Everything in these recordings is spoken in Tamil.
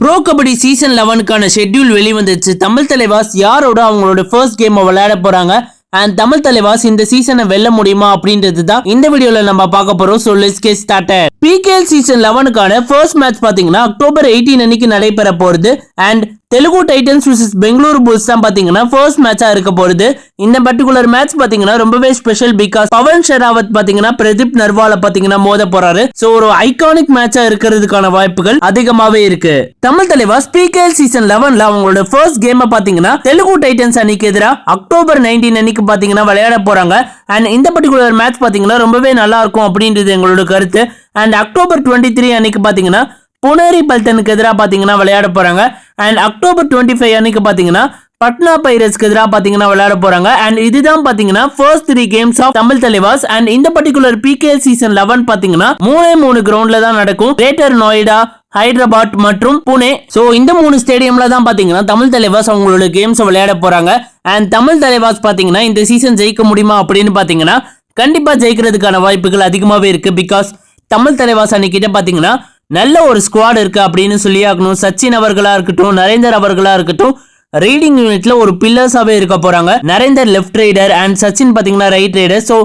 ப்ரோ கபடி சீசன் லெவனுக்கான ஷெட்யூல் வெளிவந்துச்சு. தமிழ் தலைவாஸ் யாரோட அவங்களோட ஃபர்ஸ்ட் கேமை விளையாட போறாங்க? அண்ட் தமிழ் தலைவாஸ் இந்த சீசனை வெல்ல முடியுமா அப்படின்றது தான் இந்த வீடியோல நம்ம பார்க்க போறோம். So let's get started PKL season லெவனுக்கான first match பாத்தீங்கன்னா அக்டோபர் எயிட்டீன் அன்னைக்கு நடைபெற போறது. And Telugu titans versus Bengaluru bulls தான் பாத்தீங்கன்னா ஃபர்ஸ்ட் மேட்சா இருக்க போகிறது இந்த பர்டிகுலர் மேட்ச் பாத்தீங்கன்னா ரொம்பவே ஸ்பெஷல் பிகாஸ் பவன் ஷெராவத் பாத்தீங்கன்னா பிரதீப் நர்வால பாத்தீங்கன்னா மோத போறாரு. சோ ஒரு ஐகானிக் மேட்சா இருக்கிறதுக்கான வாய்ப்புகள் அதிகமாவே இருக்கு. தமிழ் தலைவர் ஸ்பீக்கர் சீசன் லெவன்ல அவங்களோட ஃபர்ஸ்ட் கேமை பாத்தீங்கன்னா தெலுங்கு டைட்டன்ஸ் அன்னைக்கு எதிராக அக்டோபர் நைன்டீன் அன்னைக்கு பாத்தீங்கன்னா விளையாட போறாங்க. அண்ட் இந்த பர்டிகுலர் மேட்ச் பாத்தீங்கன்னா ரொம்பவே நல்லா இருக்கும் அப்படின்றது எங்களோட கருத்து. அண்ட் அக்டோபர் டுவெண்ட்டி த்ரீ அன்னைக்கு பாத்தீங்கன்னா புனேரி பல்தனுக்கு எதிராக பார்த்தீங்கன்னா விளையாட போகிறாங்க அண்ட் அக்டோபர் டுவெண்ட்டி ஃபைவ் அன்னைக்கு பார்த்தீங்கன்னா பட்னா பைரட்ஸ்க்கு எதிராக பார்த்தீங்கன்னா விளையாட போகிறாங்க அண்ட் இதுதான் பார்த்தீங்கன்னா first three games of Tamil Thalaivas. And இந்த பர்டிகுலர் பிகே சீசன் லெவன் பார்த்தீங்கன்னா மூணே மூணு கிரவுண்ட்ல தான் நடக்கும். கிரேட்டர் நோய்டா ஹைதராபாத் மற்றும் புனே ஸோ இந்த மூணு ஸ்டேடியம்ல தான் பார்த்தீங்கன்னா தமிழ் தலைவாஸ் அவங்களோட கேம்ஸ் விளையாட போறாங்க. அண்ட் தமிழ் தலைவாஸ் பார்த்தீங்கன்னா இந்த சீசன் ஜெயிக்க முடியுமா அப்படின்னு பார்த்தீங்கன்னா கண்டிப்பாக ஜெயிக்கிறதுக்கான வாய்ப்புகள் அதிகமாகவே இருக்குது பிகாஸ் தமிழ் தலைவாஸ் அன்னைக்கிட்ட பார்த்தீங்கன்னா நல்ல ஒரு ஸ்குவாட் இருக்கு அப்படின்னு சொல்லி ஆகணும் சச்சின் அவர்களா இருக்கட்டும் நரேந்தர் அவர்களா இருக்கட்டும் ரீடிங் யூனிட்ல ஒரு பில்லர்ஸாவே இருக்க போறாங்க. Narender left raider and Sachin பாத்தீங்கன்னா ரைட் ரைடர் ஸோ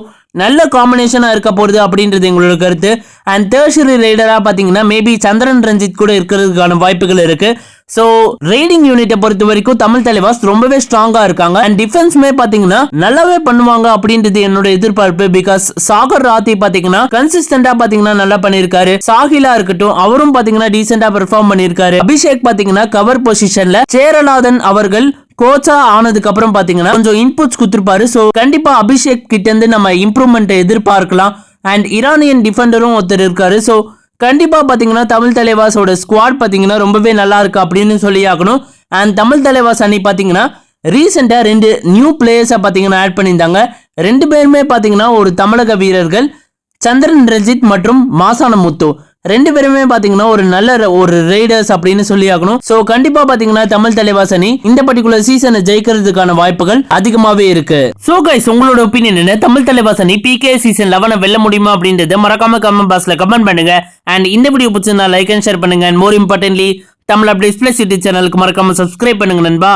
நல்ல காம்பினேஷனாக இருக்க போகிறது அப்படின்றது எங்களோட கருத்து. அண்ட் தேர்ஷரி ரைடராக பார்த்தீங்கன்னா மேபி சந்திரன் ரஞ்சித் கூட இருக்கிறதுக்கான வாய்ப்புகள் இருக்குது ஸோ ரைடிங் யூனிட்டை பொறுத்த வரைக்கும் தமிழ் தலைவாஸ் ரொம்பவே ஸ்ட்ராங்கா இருக்காங்க. அண்ட் டிஃபென்ஸ்மே பாத்தீங்கன்னா நல்லாவே பண்ணுவாங்க அப்படின்றது என்னோட எதிர்பார்ப்பு. பிகாஸ் சாகர் ராத்தி பாத்தீங்கன்னா கன்சிஸ்டன்டா பாத்தீங்கன்னா நல்லா பண்ணிருக்காரு. சாஹிலா இருக்கட்டும் அவரும் பாத்தீங்கன்னா டீசென்டா பெர்ஃபார்ம் பண்ணிருக்காரு. அபிஷேக் பாத்தீங்கன்னா கவர் பொசிஷன்ல சேரலாதன் அவர்கள் கோச்சா ஆனதுக்கு அப்புறம் பாத்தீங்கன்னா கொஞ்சம் இன்புட்ஸ் கொடுத்துருப்பாரு. ஸோ கண்டிப்பா அபிஷேக் கிட்ட இருந்து நம்ம இம்ப்ரூவ்மெண்ட் எதிர்பார்க்கலாம். அண்ட் ஈரானியன் டிஃபெண்டரும் ஒருத்தர் இருக்காரு. ஸோ கண்டிப்பாக பார்த்தீங்கன்னா தமிழ் தலைவாஸோட ஸ்குவாட் பார்த்தீங்கன்னா ரொம்பவே நல்லா இருக்கு அப்படின்னு சொல்லி ஆகணும். அண்ட் தமிழ் தலைவாஸ் அன்னைக்கு பார்த்தீங்கன்னா ரீசெண்டாக ரெண்டு நியூ பிளேயர்ஸை பார்த்தீங்கன்னா ஆட் பண்ணியிருந்தாங்க. ரெண்டு பேருமே பார்த்தீங்கன்னா ஒரு தமிழக வீரர்கள் சந்திரன் ரஞ்சித் மற்றும் மாசான முத்து ரெண்டு பேருமே பாத்தீங்கன்னா ஒரு நல்ல ஒரு ரைடர்ஸ் அப்படின்னு சொல்லி ஆகணும். சோ கண்டிப்பா பாத்தீங்கன்னா தமிழ் தலைவாசனி இந்த பர்டிகுலர் சீசனை ஜெயிக்கிறதுக்கான வாய்ப்புகள் அதிகமாவே இருக்கு. சோ கைஸ் உங்களோட ஒப்பீனியன் என்ன? தமிழ் தலைவாசனி பிகே சீசன் லெவனை வெல்ல முடியுமா அப்படின்றத மறக்காம கமெண்ட் பாக்ஸ்ல கமெண்ட் பண்ணுங்க. அண்ட் இந்த வீடியோ பிடிச்சிருந்தா லைக் அண்ட் ஷேர் பண்ணுங்க. And more importantly Tamil update plus YouTube சேனலுக்கு மறக்காம சப்ஸ்கிரைப் பண்ணுங்க நண்பா.